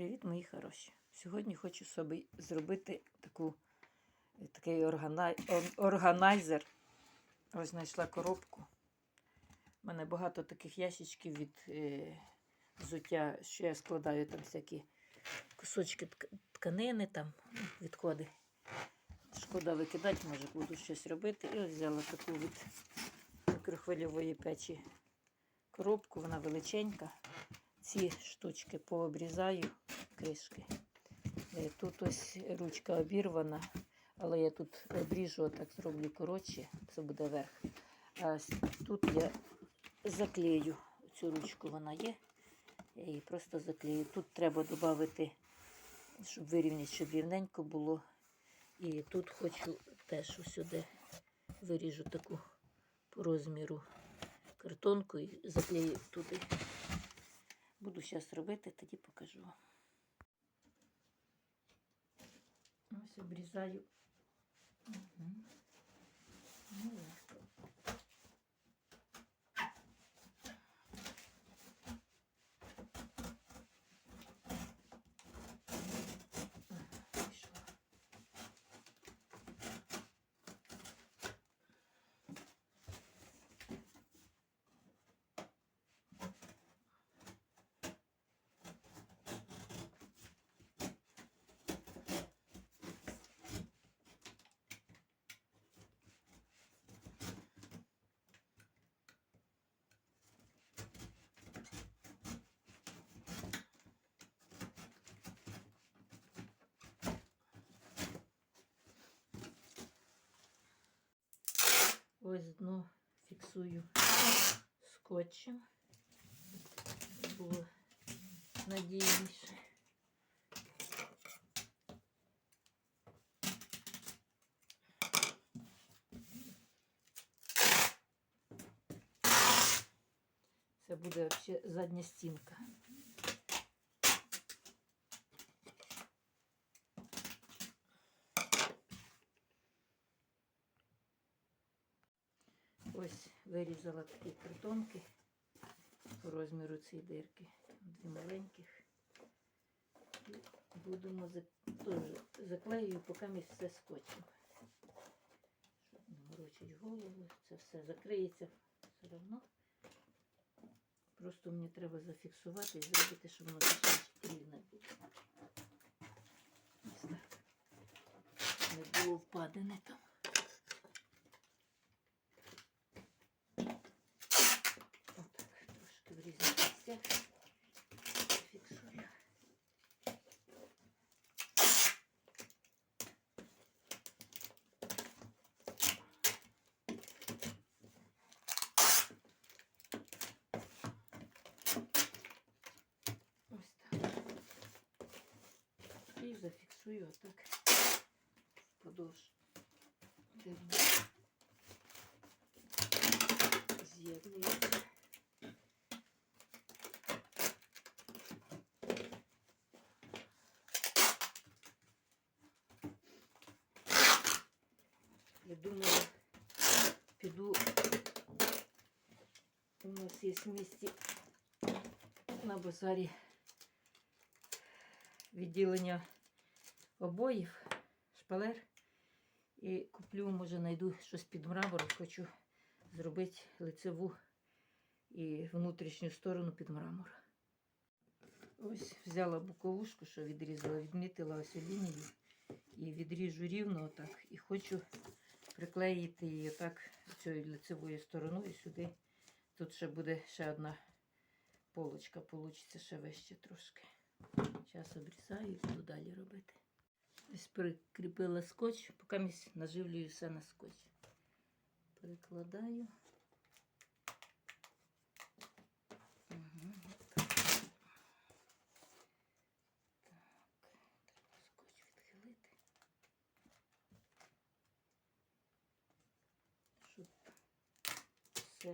Привіт, мої хороші! Сьогодні хочу собі зробити таку, е, такий органай, органайзер. Ось знайшла коробку. У мене багато таких ящичків від е, взуття, що я складаю там всякі кусочки тканини, там ну, відходи. Шкода викидати, може буду щось робити. І ось взяла таку від мікрохвильової печі коробку, вона величенька. Ці штучки пообрізаю кришки. Е, Тут ось ручка обірвана, але я тут обріжу, так зроблю коротше, це буде верх. А тут я заклею цю ручку, вона є. Я її просто заклею. Тут треба додати, щоб вирівняти, щоб рівненько було. І тут хочу теж сюди виріжу таку по розміру картонку і заклею туди. Буду зараз робити, тоді покажу. Ось обрізаю. Угу. Ну, Ось дно фіксую скотчем. щоб Було надійніше. Це буде взагалі задня стінка. Вирізала такі картонки по розміру цієї дирки. Дві маленьких. І будемо за- теж заклею, поки все скотчем. Щоб не морочить голову, це все закриється все одно. Просто мені треба зафіксувати і зробити, щоб воно більш рівне було. Не було впадене там. І зафіксую отак впродовж. Де воно з'єднується. Я думала, піду. У нас є в місті на базарі відділення Обоїв, шпалер. І куплю, може, знайду щось під мрамор. Хочу зробити лицеву і внутрішню сторону під мрамор. Ось взяла боковушку, що відрізала, відмітила ось лінію і відріжу рівно отак. І хочу приклеїти її отак цією лицевою стороною сюди. Тут ще буде ще одна полочка, получиться ще вище трошки. Зараз обрізаю і буду далі робити. Ось прикріпила скотч, поки місь наживлюю все на скотч. Перекладаю. Угу. Так. Так, треба скотч відхилити. Щоб все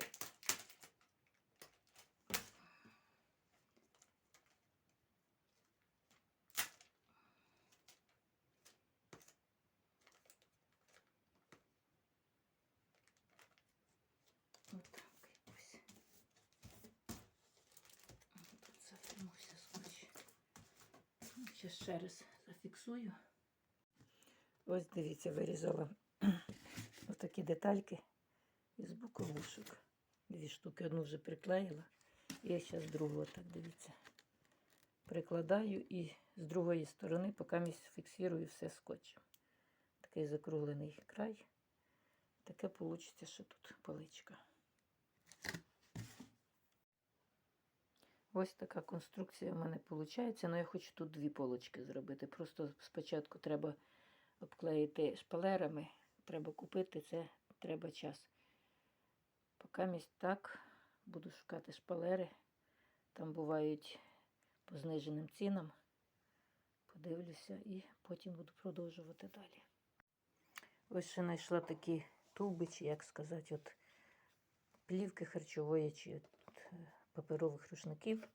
Зараз ще раз зафіксую. Ось дивіться, вирізала отакі детальки із боковушок. Дві штуки, одну вже приклеїла. І я зараз другу, так дивіться. Прикладаю і з другої сторони, поки місць фіксую все скотчем. Такий закруглений край. Таке вийде, що тут паличка. Ось така конструкція в мене виходить. але я хочу тут дві полочки зробити. Просто спочатку треба обклеїти шпалерами. Треба купити це, треба час. Поки місць так, буду шукати шпалери. Там бувають по зниженим цінам. Подивлюся і потім буду продовжувати далі. Ось ще знайшла такі тулби, чи як сказати, от плівки харчової чи от, е, паперових рушників.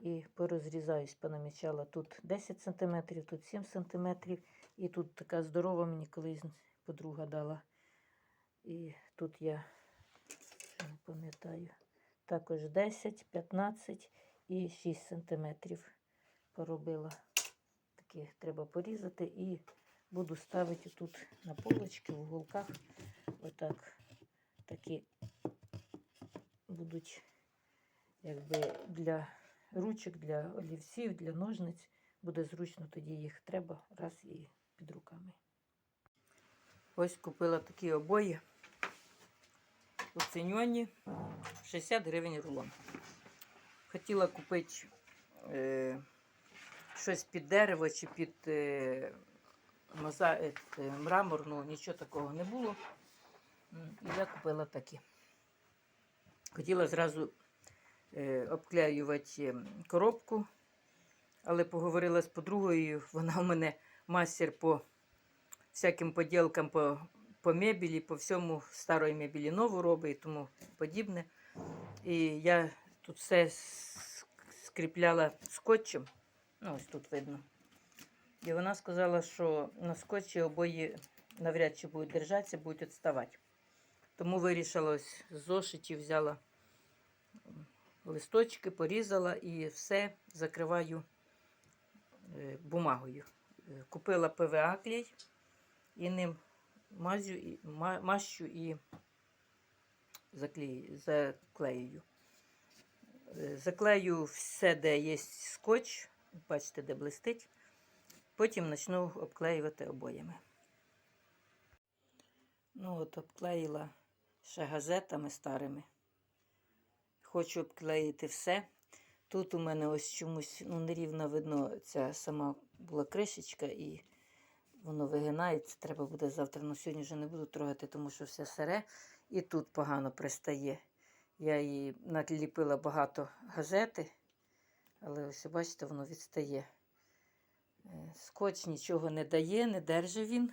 І порозрізаюсь, понамічала тут 10 см, тут 7 см. І тут така здорова мені колись подруга дала. І тут я не пам'ятаю. Також 10, 15 і 6 см поробила. Такі треба порізати і буду ставити тут на полочки в уголках. Отак такі будуть якби для ручок, для олівців, для ножниць. Буде зручно тоді їх треба раз і під руками. Ось купила такі обої оціньоні 60 гривень рулон. Хотіла купити е, щось під дерево чи під е, моза, е, е, мрамор, ну нічого такого не було. І я купила такі. Хотіла зразу обклеювати ем, коробку, але поговорила з подругою, вона у мене мастер по всяким поділкам по, по мебелі, по всьому старої мебелі нову робить і тому подібне. І я тут все скріпляла скотчем. Ну, ось тут видно. І вона сказала, що на скотчі обої навряд чи будуть держатися, будуть відставати. Тому вирішила ось з зошитів взяла листочки, порізала і все закриваю е, бумагою. Е, Купила ПВА клей і ним мазю, мащу і заклею, заклею. Е, Заклею все, де є скотч, бачите, де блистить. Потім почну обклеювати обоями. Ну от обклеїла ще газетами старими. Хочу обклеїти все. Тут у мене ось чомусь ну, нерівно видно, ця сама була кришечка і воно вигинається. Треба буде завтра. Ну сьогодні вже не буду трогати, тому що все сире. І тут погано пристає. Я її наліпила багато газети, але ось бачите, воно відстає. Е, Скотч нічого не дає, не держить він.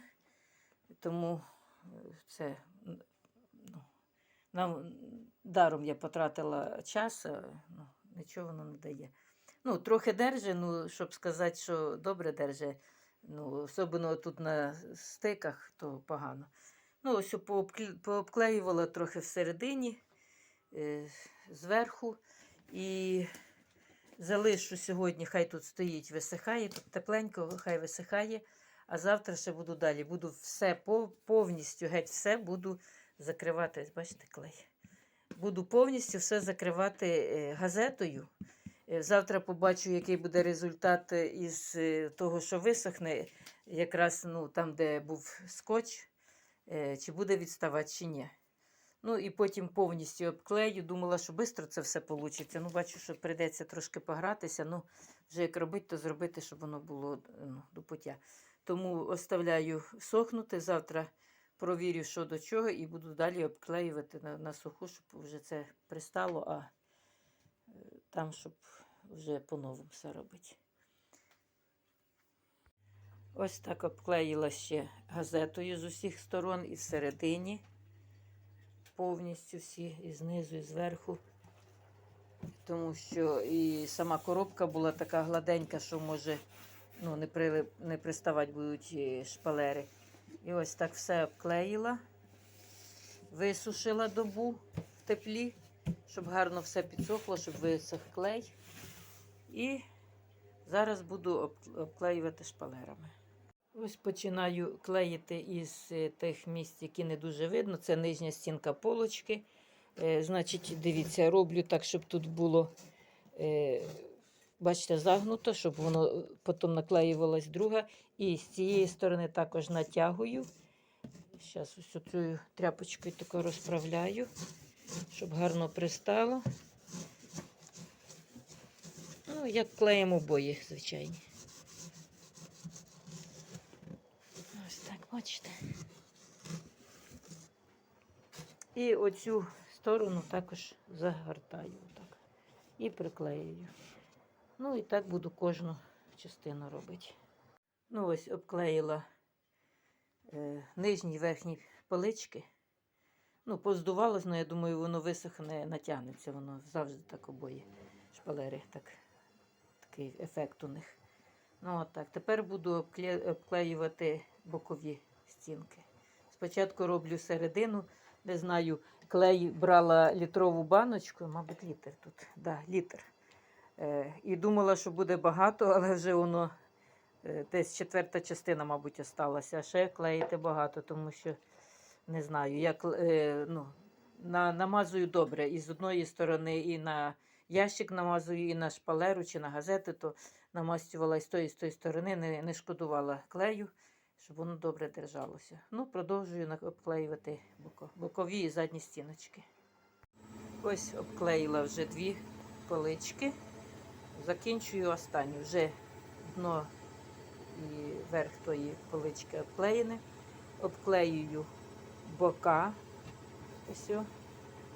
Тому е, це нам даром я потратила час, ну, нічого воно не дає. Ну, трохи держи, ну, щоб сказати, що добре держи. Ну, особливо тут на стиках, то погано. Ну, ось пообклеювала трохи всередині, е, зверху. І залишу сьогодні, хай тут стоїть, висихає, тут тепленько, хай висихає. А завтра ще буду далі. Буду все повністю, геть все буду закривати. Бачите, клей. Буду повністю все закривати е, газетою. Е, Завтра побачу, який буде результат е, із того, що висохне, якраз ну, там, де був скотч, чи буде відставати, чи ні. Ну і потім повністю обклею. Думала, що швидко це все вийде. Ну, бачу, що прийдеться трошки погратися. Ну, вже як робити, то зробити, щоб воно було ну, до пуття. Тому оставляю сохнути. Завтра провірю, що до чого, і буду далі обклеювати на, на суху, щоб вже це пристало, а е, там, щоб вже по-новому все робити. Ось так обклеїла ще газетою з усіх сторон і всередині. Повністю всі, і знизу, і зверху. Тому що і сама коробка була така гладенька, що може ну, не, при, не приставати будуть е, шпалери. І ось так все обклеїла, висушила добу в теплі, щоб гарно все підсохло, щоб висох клей. І Зараз буду обклеювати шпалерами. Ось починаю клеїти із е, тих місць, які не дуже видно. Це нижня стінка полочки. Е, значить, дивіться, роблю так, щоб тут було, е, бачите, загнуто, щоб воно е, потім наклеювалась друга. І з цієї сторони також натягую. Зараз ось цю тряпочкою тако розправляю, щоб гарно пристало. Ну, як клеїмо обої, звичайні. Ось так, бачите. І оцю сторону також загортаю отак. І приклеюю. Ну і так буду кожну частину робити. Ну, ось обклеїла е, нижні і верхні полички. Ну, поздувалось, але я думаю, воно висохне, натягнеться, воно завжди так обоє шпалери. Так, такий ефект у них. Ну, от так. Тепер буду обкле- обклеювати бокові стінки. Спочатку роблю середину, не знаю, клей брала літрову баночку, мабуть, літр тут. Да, літр. Е, і думала, що буде багато, але вже воно е, десь четверта частина, мабуть, осталася. Ще клеїти багато, тому що не знаю, я е, ну, на, намазую добре і з одної сторони, і на ящик намазую, і на шпалеру чи на газети, то намастювала і з тої, і з тої сторони, не, не шкодувала клею, щоб воно добре держалося. Ну, продовжую обклеювати бокові і задні стіночки. Ось обклеїла вже дві полички. Закінчую останню. Вже дно і верх тої полички обклеєне. Обклеюю бока. Ось.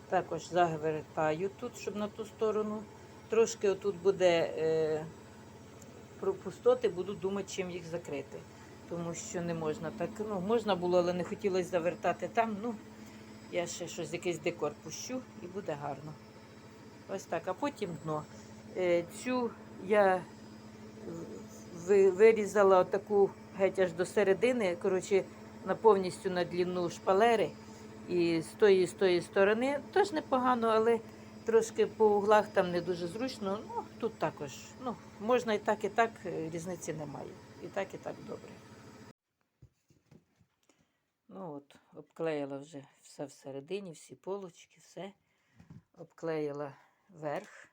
Також завертаю тут, щоб на ту сторону. Трошки отут буде е, про пустоти, буду думати, чим їх закрити. Тому що не можна так. Ну, можна було, але не хотілося завертати там. Ну, я ще щось, якийсь декор пущу і буде гарно. Ось так. А потім дно. Е, цю я вирізала отаку геть аж до середини. Коротше, на повністю на длину шпалери. І з тої, і з тої сторони теж непогано, але трошки по углах там не дуже зручно. Ну, тут також. Ну, можна і так, і так, е, різниці немає. І так, і так добре. Ну от, обклеїла вже все всередині, всі полочки, все. Обклеїла верх.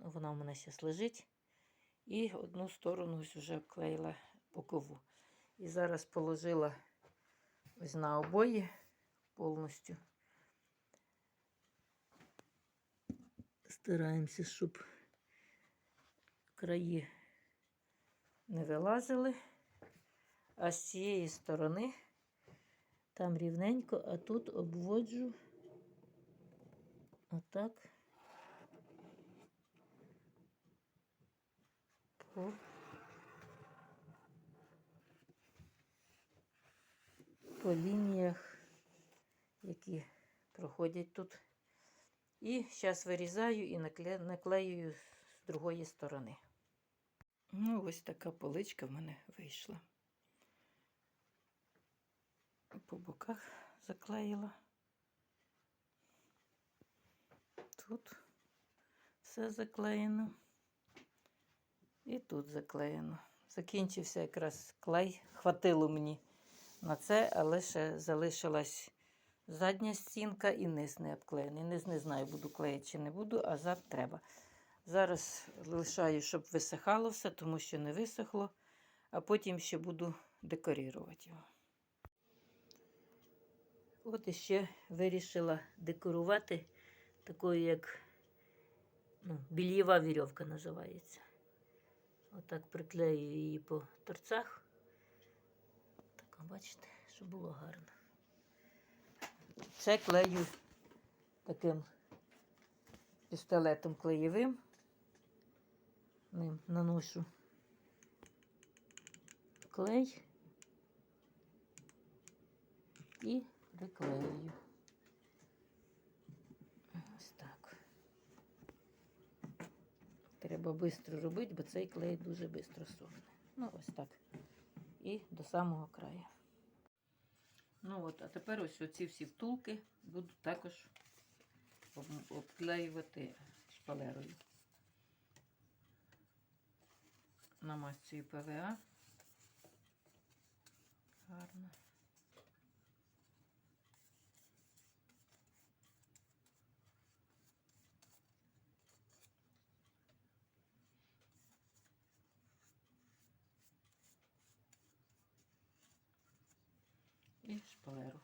Вона у мене зараз лежить. І одну сторону ось вже обклеїла бокову. І зараз положила ось на обої повністю. Стараємося, щоб краї не вилазили. А з цієї сторони там рівненько, а тут обводжу отак по по лініях, які проходять тут. І зараз вирізаю і накле- наклеюю з другої сторони. Ну, ось така поличка в мене вийшла. По боках заклеїла. Тут все заклеєно. І тут заклеєно. Закінчився якраз клей. Хватило мені на це, але ще залишилась задня стінка і низ не обклеєний. Низ не знаю, буду клеїти чи не буду, а зад треба. Зараз лишаю, щоб висихало все, тому що не висохло, а потім ще буду декорувати його. От іще вирішила декорувати такою, як ну, більєва вірьовка називається. Отак приклею її по торцях. Так, бачите, щоб було гарно. Це клею таким пістолетом клеєвим. Ним наношу клей і приклею. Ось так. Треба швидко робити, бо цей клей дуже швидко сохне. Ну, ось так. І до самого краю. Ну от, а тепер ось оці всі втулки буду також обклеювати шпалерою. намастюю ПВА. Гарно. І.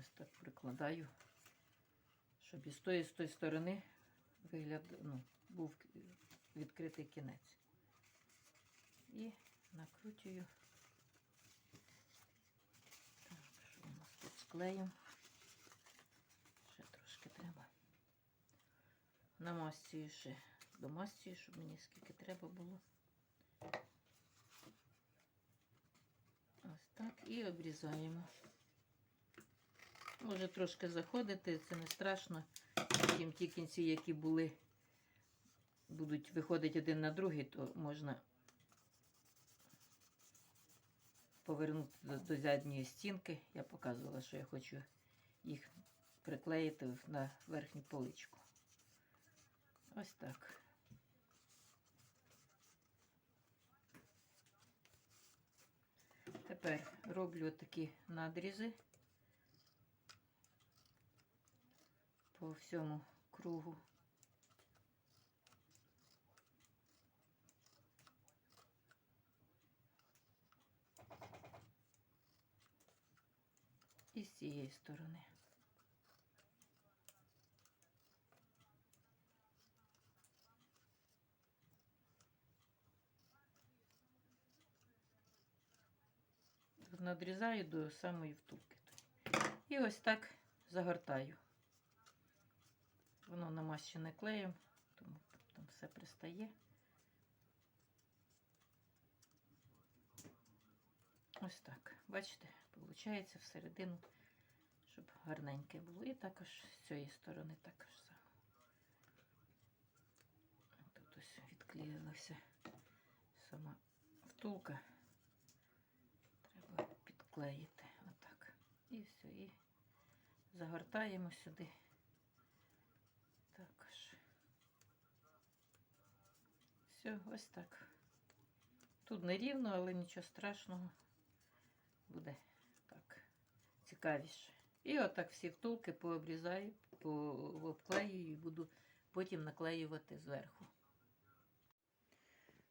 Ось так прикладаю, щоб і з тої, з тої сторони вигляд, ну, був відкритий кінець. І накручую. Так, що у нас тут з? Ще трошки треба. Намастюю ще домастюю, щоб мені скільки треба було. Ось так. І обрізаємо. Може трошки заходити, це не страшно. Потім ті кінці, які були, будуть виходити один на другий, то можна повернути до, задньої стінки. Я показувала, що я хочу їх приклеїти на верхню поличку. Ось так. Тепер роблю такі надрізи по всьому кругу. І з цієї сторони. Надрізаю до самої втулки. І ось так загортаю. Воно намащене клеєм, тому там все пристає. Ось так. Бачите, виходить всередину, щоб гарненьке було. І також з цієї сторони також само. Тут ось відклеїлася сама втулка. Треба підклеїти. Отак. І все. І загортаємо сюди. Також. Все, ось так. Тут не рівно, але нічого страшного. Буде цікавіше. І отак всі втулки пообрізаю, пообклею і буду потім наклеювати зверху.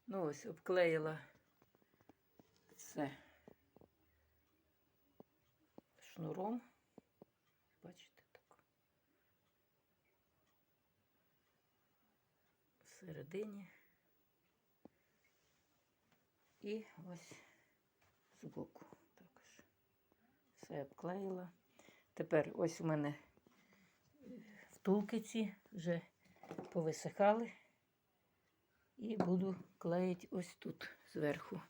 Ну ось обклеїла все шнуром. Бачите так. Всередині. І ось збоку. Все обклеїла. Тепер ось у мене втулки ці вже повисихали. І буду клеїти ось тут зверху.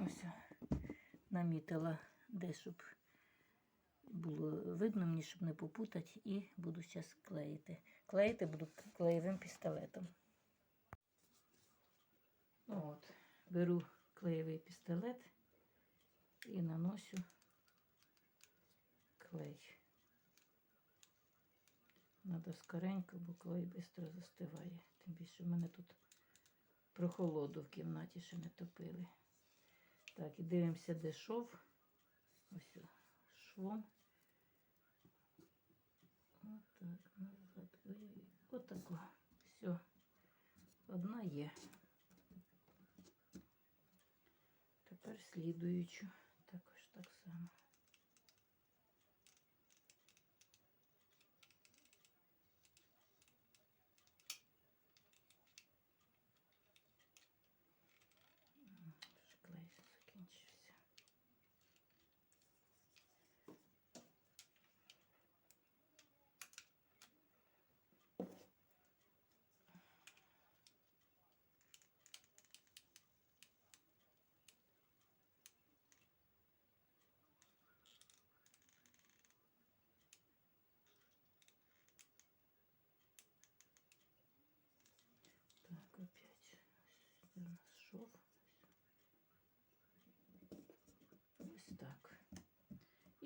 Ось намітила де, щоб було видно мені, щоб не попутати, і буду зараз клеїти. Клеїти буду клеєвим пістолетом. От, беру клеєвий пістолет і наношу клей. Надо скоренько, бо клей швидко застиває. Тим більше в мене тут прохолоду в кімнаті ще не топили. Так, і дивимося, де шов. Ось швом. Отак, назад. Отако. Все. Одна є. Тепер слідуючу. Так само. М, вже Клей закінчився.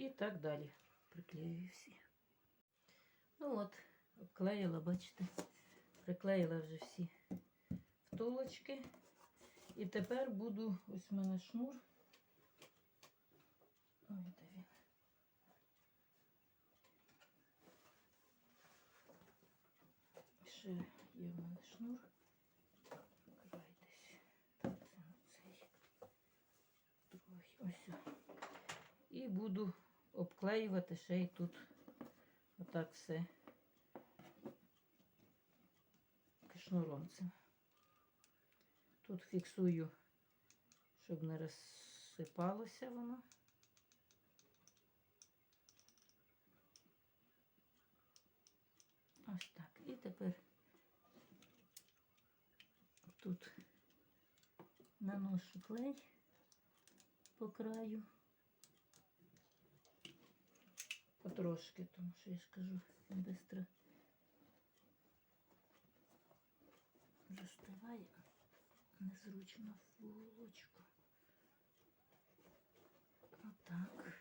І так далі. Приклеюю всі. Ну от, обклеїла, бачите, приклеїла вже всі втулочки. І тепер буду, ось в мене шнур. Ой, де він? Ще є в мене шнур. Покривайтесь. Це на цей. Другий. Ось. І буду обклеювати ще й тут. Отак все. Шнуром цим. Тут фіксую, щоб не розсипалося воно. Ось так. І тепер тут наношу клей по краю. Потрошки, тому що я ж кажу, він швидко застиває. Незручно. Отак. Отак.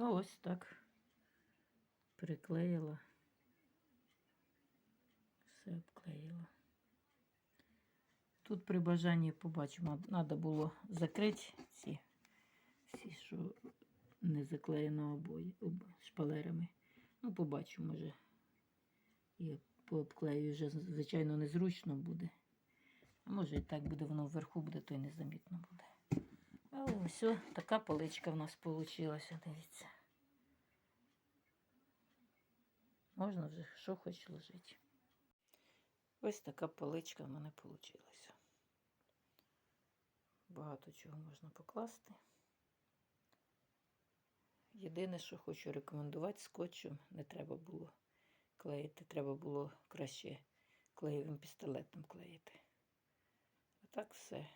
Ну, ось так приклеїла. Все обклеїла. Тут при бажанні побачимо, треба було закрити ці всі, що не заклеєно обої об, шпалерами. Ну, побачимо, може. І пообклею вже, звичайно, незручно буде. А може і так буде, воно вверху буде, то й незамітно буде. О, все, така поличка в нас вийшла, дивіться. Можна вже що хоч лежить. Ось така поличка в мене вийшла. Багато чого можна покласти. Єдине, що хочу рекомендувати, скотчем не треба було клеїти. Треба було краще клеєвим пістолетом клеїти. А так все.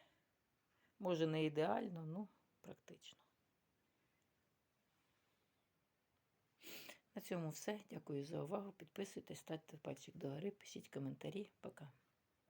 Може, не ідеально, ну, практично. На цьому все. Дякую за увагу. Підписуйтесь, ставте пальчик догори, пишіть коментарі. Пока.